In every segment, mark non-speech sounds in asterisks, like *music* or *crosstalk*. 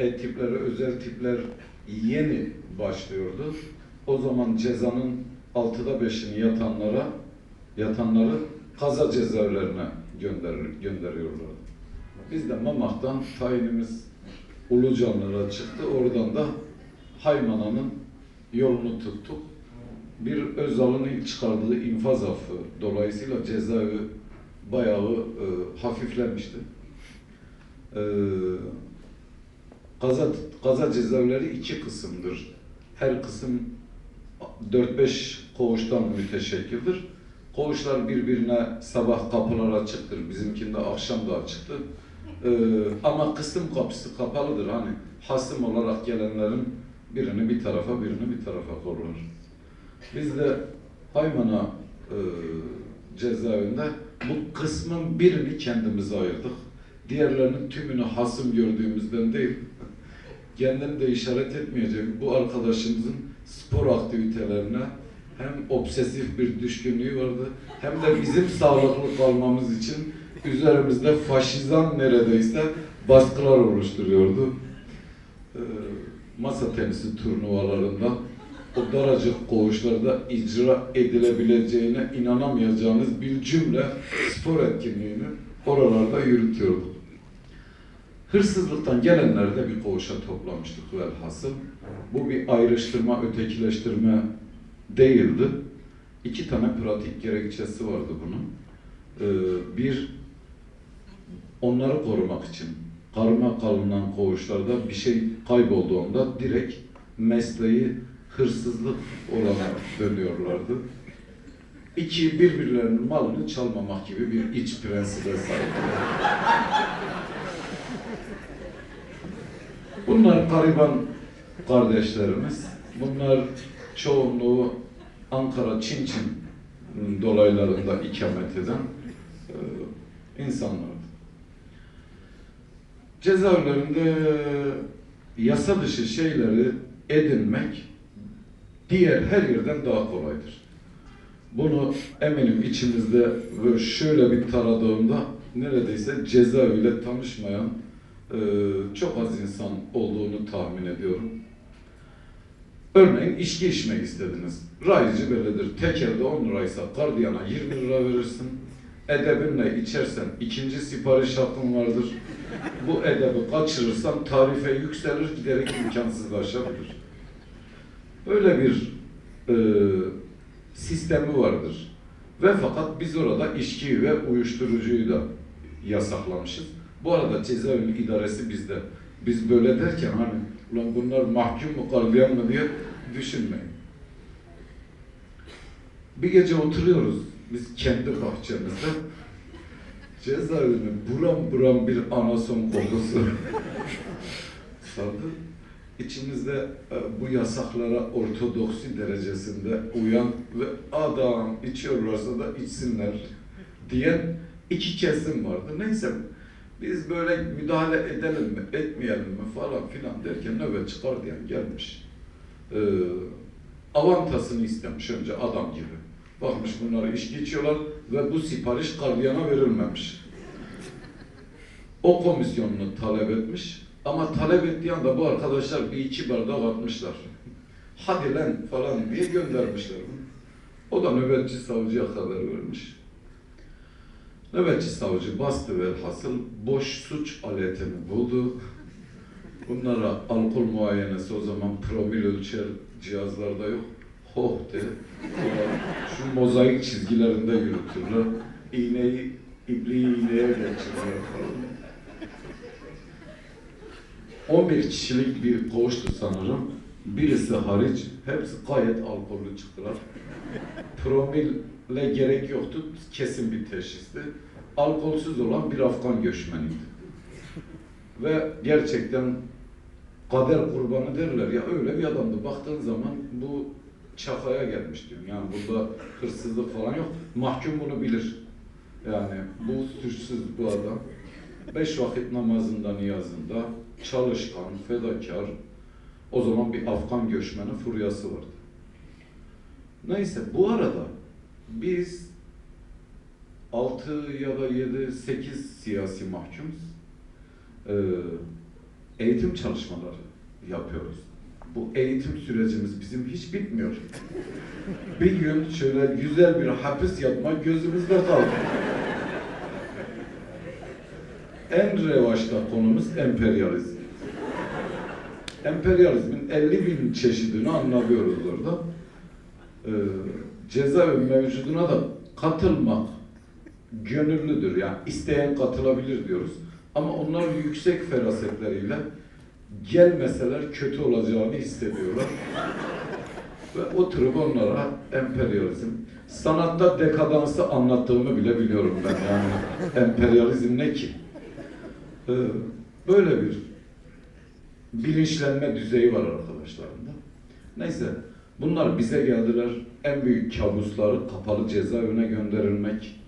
E-tipleri, özel tipler yeni başlıyordu. O zaman cezanın altıda beşini yatanlara, yatanları kaza cezaevlerine gönder, gönderiyorlardı. Biz de Mamak'tan tayinimiz Ulucanlara çıktı. Oradan da Haymana'nın yolunu tuttuk. Bir Özal'ın çıkardığı infaz affı dolayısıyla cezaevi bayağı e, hafiflemişti. E, kaza, kaza cezaevleri iki kısımdır. Her kısım 4-5 koğuştan müteşekkildir. Koğuşlar birbirine sabah kapılar açıktır. Bizimkinde akşam da açıktı. Ee, ama kısım kapısı kapalıdır. Hani hasım olarak gelenlerin birini bir tarafa, birini bir tarafa korlar. Biz de Haymana e, cezaevinde bu kısmın birini kendimize ayırdık. Diğerlerinin tümünü hasım gördüğümüzden değil, kendini de işaret etmeyecek bu arkadaşımızın spor aktivitelerine hem obsesif bir düşkünlüğü vardı hem de bizim sağlıklı kalmamız için üzerimizde faşizan neredeyse baskılar oluşturuyordu. Ee, masa tenisi turnuvalarında o daracık koğuşlarda icra edilebileceğine inanamayacağınız bir cümle spor etkinliğini oralarda yürütüyorduk. Hırsızlıktan gelenleri de bir koğuşa toplamıştık velhasıl. Bu bir ayrıştırma, ötekileştirme değildi. İki tane pratik gerekçesi vardı bunun. Ee, bir, onları korumak için karma kalınan koğuşlarda bir şey kaybolduğunda direkt mesleği hırsızlık olana dönüyorlardı. İki, birbirlerinin malını çalmamak gibi bir iç prensibe sahipler. Bunlar gariban kardeşlerimiz. Bunlar çoğunluğu Ankara Çin Çin dolaylarında ikamet eden e, insanlardı. Cezaevlerinde yasa dışı şeyleri edinmek diğer her yerden daha kolaydır. Bunu eminim içimizde şöyle bir taradığımda neredeyse cezaeviyle tanışmayan e, çok az insan olduğunu tahmin ediyorum. Örneğin içki içmek istediniz. Raycı bellidir. Tekelde 10 liraysa gardiyana 20 lira verirsin. Edebinle içersen ikinci sipariş hakkın vardır. Bu edebi kaçırırsan tarife yükselir giderek imkansızlaşabilir. Öyle bir e, sistemi vardır. Ve fakat biz orada içkiyi ve uyuşturucuyu da yasaklamışız. Bu arada cezaevi idaresi bizde. Biz böyle derken hani ulan bunlar mahkum mu gardiyan mı diye düşünmeyin. Bir gece oturuyoruz biz kendi bahçemizde. Cezaevinin buram buram bir anason kokusu *laughs* sardı. İçimizde e, bu yasaklara ortodoksi derecesinde uyan ve adam içiyorlarsa da içsinler diyen iki kesim vardı. Neyse biz böyle müdahale edelim mi, etmeyelim mi falan filan derken nöbetçi gardiyan gelmiş. Ee, avantasını istemiş önce adam gibi. Bakmış bunları içki içiyorlar ve bu sipariş gardiyana verilmemiş. O komisyonunu talep etmiş ama talep ettiği anda bu arkadaşlar bir iki bardak atmışlar. Hadi lan falan diye göndermişler. O da nöbetçi savcıya haber vermiş. Nöbetçi savcı bastı velhasıl boş suç aletini buldu. Bunlara alkol muayenesi o zaman promil ölçer cihazlarda yok. Hoh de. Şu mozaik çizgilerinde yürütürler. İğneyi, ipliği iğneye geçirirler falan. 11 kişilik bir koğuştu sanırım. Birisi hariç hepsi gayet alkollü çıktılar. Promille gerek yoktu. Kesin bir teşhisti. Alkolsüz olan bir Afgan göçmeniydi. Ve gerçekten kader kurbanı derler ya öyle bir adamdı. Baktığın zaman bu çakaya gelmiş diyorum. Yani burada hırsızlık falan yok. Mahkum bunu bilir. Yani bu suçsuz bu adam. Beş vakit namazında, niyazında, çalışkan, fedakar, o zaman bir Afgan göçmeni furyası vardı. Neyse bu arada biz 6 ya da 7, 8 siyasi mahkumuz. Ee, eğitim çalışmaları yapıyoruz. Bu eğitim sürecimiz bizim hiç bitmiyor. Bir gün şöyle güzel bir hapis yatmak gözümüzde kaldı. En revaçta konumuz emperyalizm. Emperyalizmin 50 bin çeşidini anlıyoruz orada. Ee, cezaevi mevcuduna da katılmak gönüllüdür. Yani isteyen katılabilir diyoruz. Ama onlar yüksek ferasetleriyle gelmeseler kötü olacağını hissediyorlar. Ve oturup onlara emperyalizm, sanatta dekadansı anlattığımı bile biliyorum ben yani. Emperyalizm ne ki? Ee, böyle bir bilinçlenme düzeyi var arkadaşlarımda. Neyse, bunlar bize geldiler. En büyük kabusları kapalı cezaevine gönderilmek.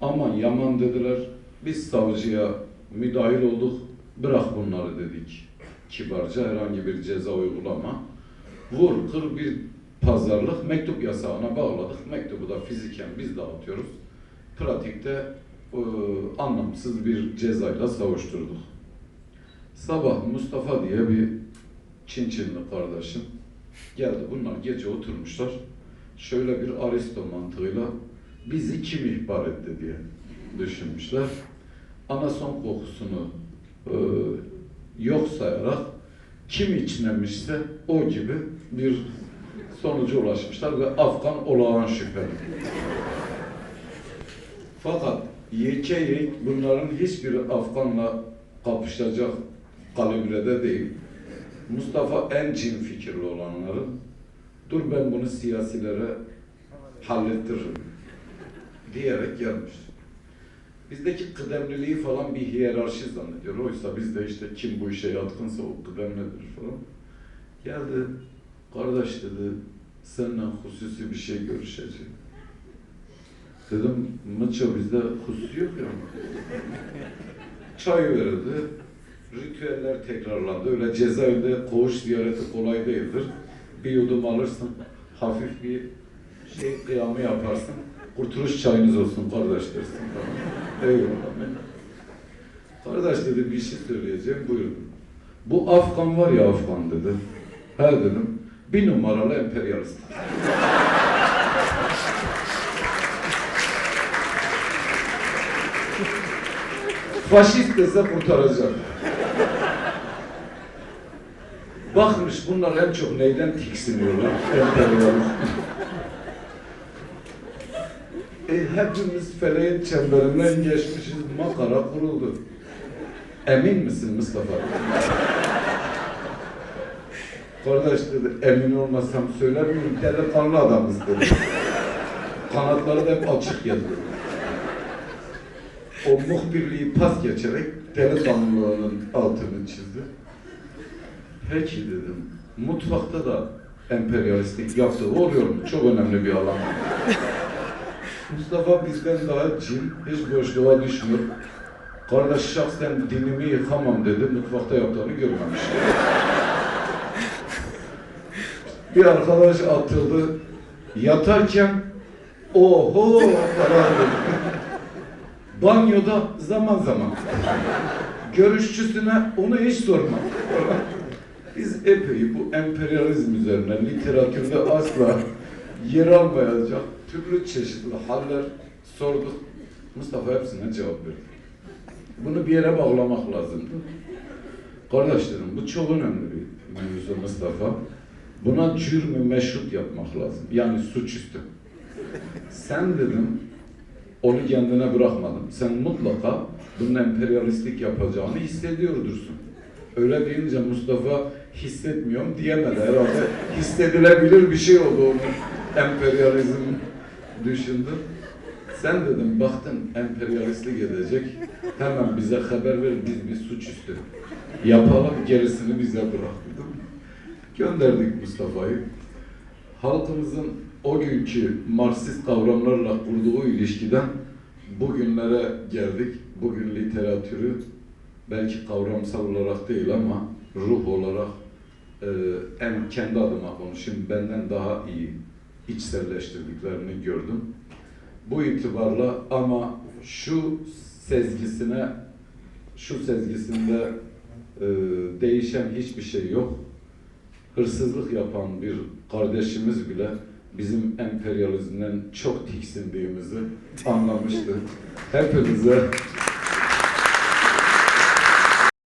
Aman yaman dediler. Biz savcıya müdahil olduk. Bırak bunları dedik. Kibarca herhangi bir ceza uygulama. Vur, kır bir pazarlık mektup yasağına bağladık. Mektubu da fiziken biz dağıtıyoruz. Pratikte anlamsız bir cezayla savuşturduk. Sabah Mustafa diye bir Çinçinli kardeşim geldi. Bunlar gece oturmuşlar. Şöyle bir aristo mantığıyla bizi kim ihbar etti diye düşünmüşler. Anason kokusunu e, yok sayarak kim içmemişse o gibi bir sonuca ulaşmışlar ve Afgan olağan şüpheli. Fakat yeke yek bunların hiçbiri Afgan'la kapışacak kalibrede değil. Mustafa en cin fikirli olanların dur ben bunu siyasilere hallettiririm diyerek gelmiş. Bizdeki kıdemliliği falan bir hiyerarşi zannediyor. Oysa bizde işte kim bu işe yatkınsa o kıdemlidir falan. Geldi, kardeş dedi, seninle hususi bir şey görüşeceğim. Dedim, Mıço bizde hususi yok ya. Çay verildi, ritüeller tekrarlandı. Öyle cezaevinde koğuş ziyareti kolay değildir. Bir yudum alırsın, hafif bir şey kıyamı yaparsın. Kurtuluş çayınız olsun kardeş dersin. Eyvallah. Kardeş dedi bir şey söyleyeceğim buyurun. Bu Afgan var ya Afgan dedi. He dedim. Bir numaralı emperyalist. Faşist dese kurtaracak. Bakmış bunlar en çok neyden tiksiniyorlar? E, hepimiz feleğin çemberinden geçmişiz, makara kuruldu. Emin misin Mustafa? Kardeş dedi, emin olmasam söyler miyim? Delikanlı adamız dedi. Kanatları da hep açık yazdı. O muhbirliği pas geçerek delikanlılığının altını çizdi. Peki dedim, mutfakta da emperyalistlik yaptığı oluyor mu? Çok önemli bir alan. *laughs* Mustafa bizden daha cin, hiç boşluğa düşmüyor. Kardeş şahsen dinimi yıkamam dedi, mutfakta yaptığını görmemiş. Bir arkadaş atıldı, yatarken oho falan dedi. *laughs* Banyoda zaman zaman. Görüşçüsüne onu hiç sorma. Biz epey bu emperyalizm üzerine literatürde asla yer almayacak türlü çeşitli haller sorduk. Mustafa hepsine cevap verdi. Bunu bir yere bağlamak lazımdı. Kardeşlerim bu çok önemli bir mevzu Mustafa. Buna cürmü meşrut yapmak lazım. Yani suçüstü. Sen dedim onu kendine bırakmadın. Sen mutlaka bunun emperyalistlik yapacağını hissediyordursun. Öyle deyince Mustafa hissetmiyorum diyemedi. Herhalde hissedilebilir bir şey oldu onun emperyalizm düşündü. Sen dedim baktın emperyalistlik edecek. Hemen bize haber ver biz bir suçüstü yapalım gerisini bize bırak. Gönderdik Mustafa'yı. Halkımızın o günkü Marksist kavramlarla kurduğu ilişkiden bugünlere geldik. Bugün literatürü belki kavramsal olarak değil ama ruh olarak e, en kendi adıma konuşayım benden daha iyi içselleştirdiklerini gördüm. Bu itibarla ama şu sezgisine şu sezgisinde Ee, değişen hiçbir şey yok. Hırsızlık yapan bir kardeşimiz bile bizim emperyalizmden çok tiksindiğimizi anlamıştı. Hepinize